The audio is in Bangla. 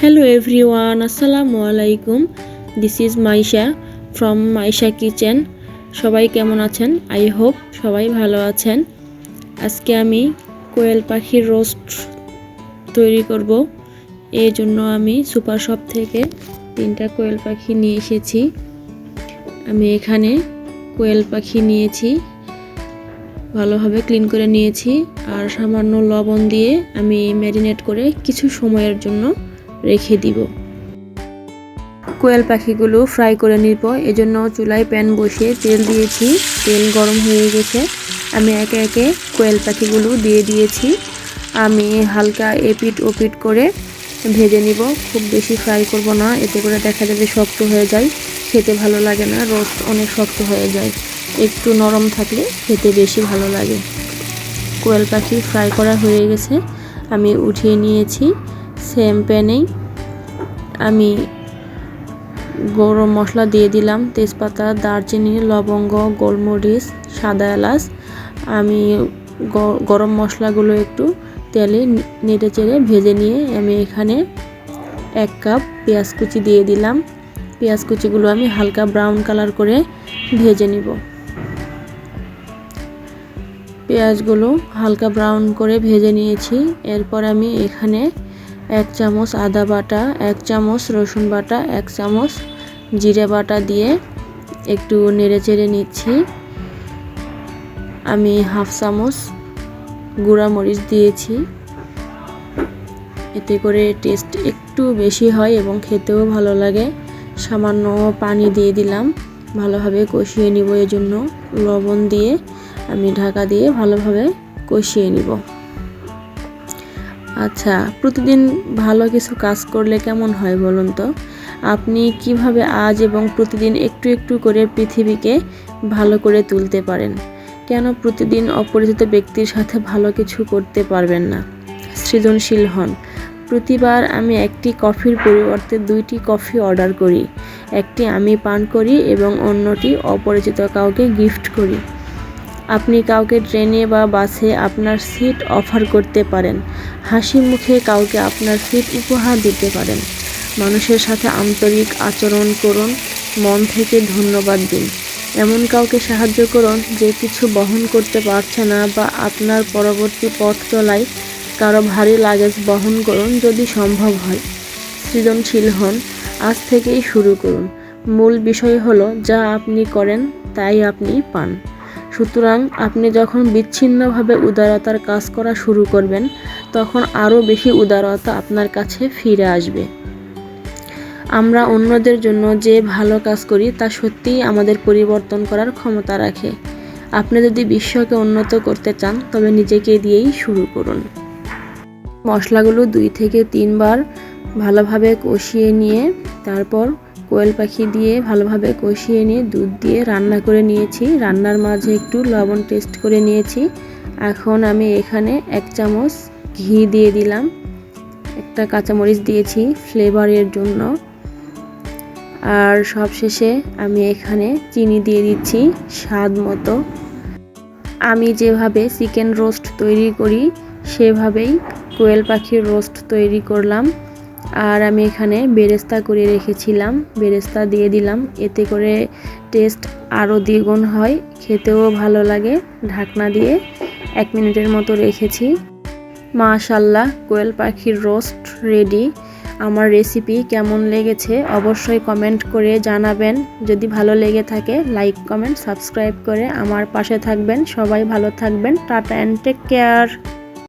Hello এভরিওয়ান আসসালামু আলাইকুম this is Maisha from Maisha kitchen সবাই কেমন আছেন? আই হোপ সবাই ভালো আছেন। আজকে আমি কোয়েল পাখির রোস্ট তৈরি করব। এই জন্য আমি সুপার শপ থেকে তিনটা কোয়েল পাখি নিয়ে এসেছি। আমি এখানে কোয়েল পাখি নিয়েছি। ভালোভাবে ক্লিন করে নিয়েছি। আর সামান্য লবণ দিয়ে আমি ম্যারিনেট করে কিছু সময়ের জন্য রেখে দিব। কোয়েল পাখিগুলো ফ্রাই করে নিব। এজন্য চুলায় প্যান বসিয়ে তেল দিয়েছি। তেল গরম হয়ে গেছে। আমি একে একে কোয়েল পাখিগুলো দিয়ে দিয়েছি। আমি হালকা এপিট ওপিট করে ভেজে নিব। খুব বেশি ফ্রাই করব না। এতে করে দেখা যাবে শক্ত হয়ে যায়। খেতে ভালো লাগে না। রোস্ট অনেক শক্ত হয়ে যায়। একটু নরম থাকলে খেতে বেশি ভালো লাগে। কোয়েল পাখি ফ্রাই করা হয়ে গেছে। আমি উঠিয়ে নিয়েছি। সেম প্যানেই আমি গরম মশলা দিয়ে দিলাম তেজপাতা, দারচিনি, লবঙ্গ, গোলমরিচ, সাদা এলাচ। আমি গরম মশলাগুলো একটু তেলে নেড়ে চেড়ে ভেজে নিয়ে আমি এখানে এক কাপ পেঁয়াজ কুচি দিয়ে দিলাম। পেঁয়াজ কুচিগুলো আমি হালকা ব্রাউন কালার করে ভেজে নিব। পেঁয়াজগুলো হালকা ব্রাউন করে ভেজে নিয়েছি। এরপর আমি এখানে এক চামচ আদা বাটা, এক চামচ রসুন বাটা, এক চামচ জিরে বাটা দিয়ে একটু নেড়ে চেড়ে নিচ্ছি। আমি হাফ চামচ গুঁড়া মরিচ দিয়েছি। এতে করে টেস্ট একটু বেশি হয় এবং খেতেও ভালো লাগে। সামান্য পানি দিয়ে দিলাম। ভালোভাবে কষিয়ে নিব। এজন্য লবণ দিয়ে আমি ঢাকা দিয়ে ভালোভাবে কষিয়ে নিব। আচ্ছা প্রতিদিন ভালো কিছু কাজ করলে কেমন হয় বলুন তো? আপনি কীভাবে আজ এবং প্রতিদিন একটু একটু করে পৃথিবীকে ভালো করে তুলতে পারেন? কেন প্রতিদিন অপরিচিত ব্যক্তির সাথে ভালো কিছু করতে পারবেন না? সৃজনশীল হন। প্রতিবার আমি একটি কফির পরিবর্তে দুইটি কফি অর্ডার করি। একটি আমি পান করি এবং অন্যটি অপরিচিত কাউকে গিফট করি। আপনি কাউকে ট্রেনে বা বাসে আপনার সিট অফার করতে পারেন। হাসি মুখে কাউকে আপনার সিট উপহার দিতে পারেন। মানুষের সাথে আন্তরিক আচরণ করুন, মন থেকে ধন্যবাদ দিন। এমন কাউকে সাহায্য করুন যে কিছু বহন করতে পারছে না বা আপনার পরবর্তী পথ চলায় কারও ভারী লাগেজ বহন করুন যদি সম্ভব হয়। সৃজনশীল হন, আজ থেকেই শুরু করুন। মূল বিষয় হলো, যা আপনি করেন, তাই আপনি পান। সুতরাং আপনি যখন বিচ্ছিন্নভাবে উদারতার কাজ করা শুরু করবেন, তখন আরও বেশি উদারতা আপনার কাছে ফিরে আসবে। আমরা অন্যদের জন্য যে ভালো কাজ করি, তা সত্যিই আমাদের পরিবর্তন করার ক্ষমতা রাখে। আপনি যদি বিশ্বকে উন্নত করতে চান, তবে নিজেকে দিয়েই শুরু করুন। মশলাগুলো দুই থেকে তিনবার ভালোভাবে কষিয়ে নিয়ে, তারপর কোয়েল পাখি দিয়ে ভালোভাবে কষিয়ে নিয়ে, দুধ দিয়ে রান্না করে নিয়েছি। রান্নার মাঝে একটু লবণ টেস্ট করে নিয়েছি। এখন আমি এখানে এক চামচ ঘি দিয়ে দিলাম। একটা কাঁচামরিচ দিয়েছি ফ্লেভারের জন্য। আর সবশেষে আমি এখানে চিনি দিয়ে দিচ্ছি স্বাদ মতো। আমি যেভাবে চিকেন রোস্ট তৈরি করি, সেভাবেই কোয়েল পাখির রোস্ট তৈরি করলাম। আর আমি এখানে বেরেস্তা করে রেখেছিলাম, বেরেস্তা দিয়ে দিলাম। এতে করে টেস্ট আরও দ্বিগুণ হয়, খেতেও ভালো লাগে। ঢাকনা দিয়ে এক মিনিটের মতো রেখেছি। মাশাল্লাহ, কোয়েল পাখির রোস্ট রেডি। আমার রেসিপি কেমন লেগেছে অবশ্যই কমেন্ট করে জানাবেন। যদি ভালো লেগে থাকে, লাইক, কমেন্ট, সাবস্ক্রাইব করে আমার পাশে থাকবেন। সবাই ভালো থাকবেন। Tata and take care.